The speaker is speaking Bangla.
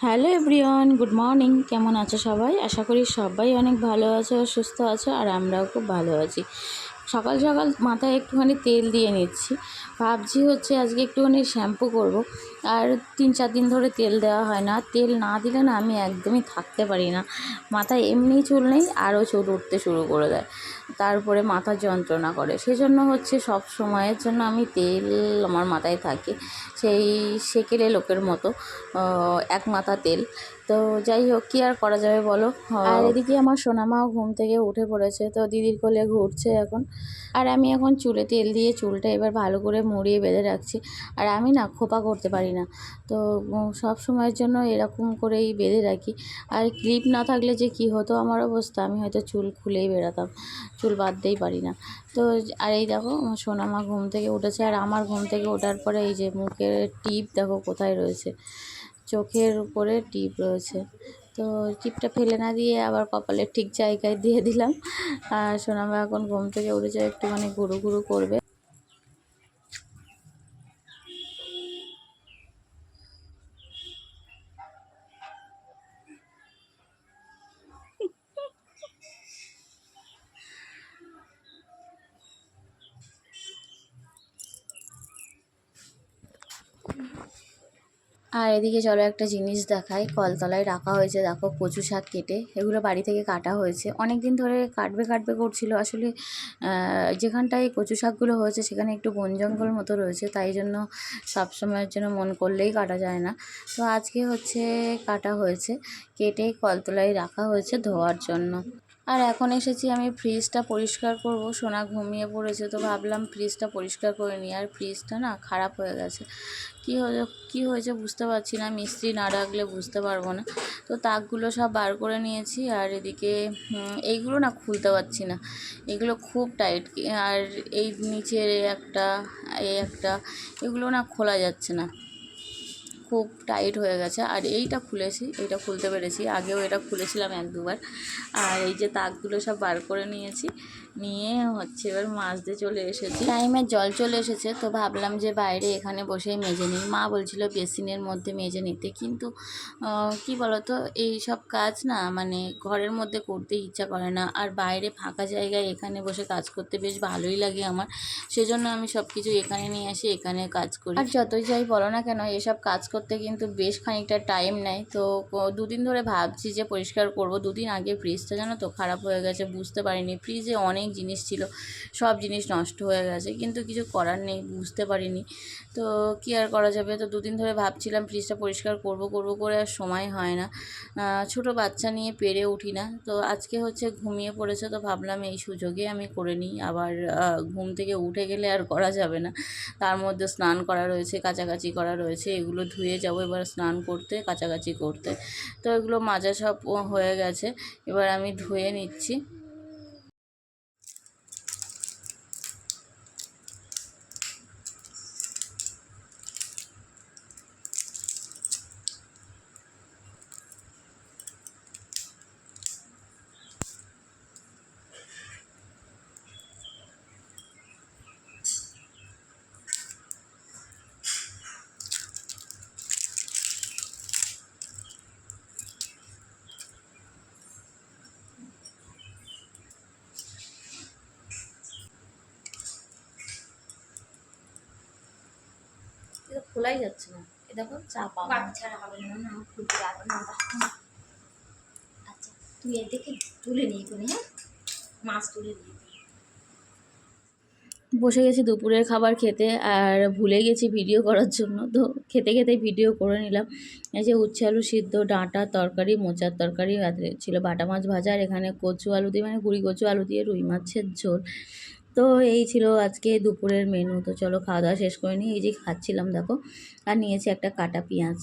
Hello everyone, good morning. কেমন আছো সবাই? আশা করি সবাই অনেক ভালো আছো, সুস্থ আছো, আর আমরাও খুব ভালো আছি। সকাল সকাল মাথায় একটুখানি তেল দিয়ে নিচ্ছি। ভাবছি হচ্ছে আজকে একটুখানি শ্যাম্পু করব। আর তিন চার দিন ধরে তেল দেওয়া হয় না। তেল না দিলে না আমি একদমই থাকতে পারি না। মাথায় এমনি চুল নেই, আরও চুল উঠতে শুরু করে দেয়। তারপরে মাথা যন্ত্রণা করে। সেজন্য হচ্ছে সব সময়ের জন্য আমি তেল আমার মাথায় থাকে। সেই সেকেলে লোকের মতো এক মাথা তেল। তো যাই হোক, কী আর করা যাবে বলো? আর এদিকে আমার সোনামাও ঘুম থেকে উঠে পড়েছে, তো দিদির কোলে ঘুরছে এখন। আর আমি এখন চুলে তেল দিয়ে চুলটা এবার ভালো করে মুড়িয়ে বেঁধে রাখছি। আর আমি না খোপা করতে পারি না। তো সব সময়ের জন্য এরকম করেই বেঁধে রাখি। আর ক্লিপ না থাকলে যে কি হতো আমার অবস্থা, আমি হয়তো চুল খুলেই বেরাতাম চুল বাঁধতেই পারি না। তো, আর এই দেখো আমার সোনামা ঘুম থেকে উঠেছে। আর আমার ঘুম থেকে ওঠার পরে এই যে মুখের টিপ দেখো কোথায় রয়েছে। চোখের উপরে টিপ রয়েছে। তো, টিপটা ফেলে না দিয়ে আবার কপালের ঠিক জায়গায় দিয়ে দিলাম। আর সোনামা এখন ঘুম থেকে উঠেছে, একটুখানি ঘুরু ঘুরু করবে। আর এদিকে চলো একটা জিনিস দেখাই। কলতলায় রাখা হয়েছে, দেখো কচু শাক কেটে। এগুলো বাড়ি থেকে কাটা হয়েছে। অনেক দিন ধরে কাটবে কাটবে করছিল। আসলে যেখানটায় কচু শাকগুলো হয়েছে, সেখানে একটু বন জঙ্গল মতো রয়েছে। তাই জন্য সব সময়ের জন্য মন করলেই কাটা যায় না। তো আজকে হচ্ছে কাটা হয়েছে। কেটে কলতলায় রাখা হয়েছে ধোয়ার জন্য। আর এখন এসেছি আমি ফ্রিজটা পরিষ্কার করব। সোনা ঘুমিয়ে পড়েছে, তো ভাবলাম ফ্রিজটা পরিষ্কার করে নিই। আর ফ্রিজটা না খারাপ হয়ে গেছে। কী হয়ে কী হয়েছে বুঝতে পারছি না, মিস্ত্রি না ডাকলে বুঝতে পারব না। তো তাকগুলো সব বার করে নিয়েছি আর এদিকে এইগুলো না খুলতে পারছি না। এগুলো খুব টাইট আর এই নিচের একটা এই একটা, এগুলো না খোলা যাচ্ছে না। খুব টাইট হয়ে গেছে। আর এইটা খুলেছি, এইটা খুলতে পেরেছি। আগেও এটা খুলেছিলাম এক দুবার। আর এই যে তাকগুলো সব বার করে নিয়েছি। নিয়ে হচ্ছে এবার মাছতে চলে এসেছি। টাইমে জল চলে এসেছে তো ভাবলাম যে বাইরে এখানে বসেই মেজে নিই। মা বলছিল বেসিনের মধ্যে মেজে নিতে কিন্তু কি বলতো এই সব কাজ না মানে ঘরের মধ্যে করতে ইচ্ছা করে না। আর বাইরে ফাঁকা জায়গায় এখানে বসে কাজ করতে বেশ ভালোই লাগে আমার। সেজন্য আমি সব কিছু এখানে নিয়ে আসি এখানে কাজ করি। আর যতই যাই বলো না কেন এসব কাজ করতে কিন্তু বেশ খানিকটা টাইম নেয়। তো দুদিন ধরে ভাবছি যে পরিষ্কার করব। দুদিন আগে ফ্রিজটা জানো তো খারাপ হয়ে গেছে বুঝতে পারিনি। ফ্রিজে অনেক জিনিস ছিল, সব জিনিস নষ্ট হয়ে গেছে, কিন্তু কিছু করার নেই, বুঝতে পারিনি। তো কি আর করা যাবে? তো দুদিন ধরে ভাবছিলাম ফ্রিজটা পরিষ্কার করব করব করে আর সময় হয় না। ছোট বাচ্চা নিয়ে পেরে উঠি না। তো আজকে হচ্ছে ঘুমিয়ে পড়েছে, তো ভাবলাম এই সুযোগে আমি করে নিই। আবার ঘুম থেকে উঠে গেলে আর করা যাবে না। তার মধ্যে স্নান করা রয়েছে, কাচাকাচি করা রয়েছে, এগুলো ধুয়ে যাব এবার স্নান করতে, কাচাকাচি করতে। তো এগুলো মাজা সব হয়ে গেছে, এবার আমি ধুয়ে নিচ্ছি। এটা খোলাই যাচ্ছে না। এ দেখো চাপা বাচ্চারা হবে না না খুলতে পারবে না আচ্ছা তুই এর থেকে তুলে নিয়ে কোনে হ্যাঁ? মাছ তুলে নিয়ে বসে গেছি দুপুরের খাবার খেতে আর ভুলে গেছি ভিডিও করার জন্য তো খেতে খেতে ভিডিও করে নিলাম। এই যে উচ্ছে আলু সিদ্ধ ডাঁটা তরকারি মোচার তরকারি ছিল বাটা মাছ ভাজা আর এখানে কচু আলু দিয়ে মানে গুড়ি কচু আলু দিয়ে রুই মাছের ঝোল। তো এই ছিল আজকে দুপুরের মেনু তো চলো খাওয়া দাওয়া শেষ করে নিই। এই যে খাচ্ছিলাম, দেখো। আর নিয়েছি একটা কাটা পেঁয়াজ।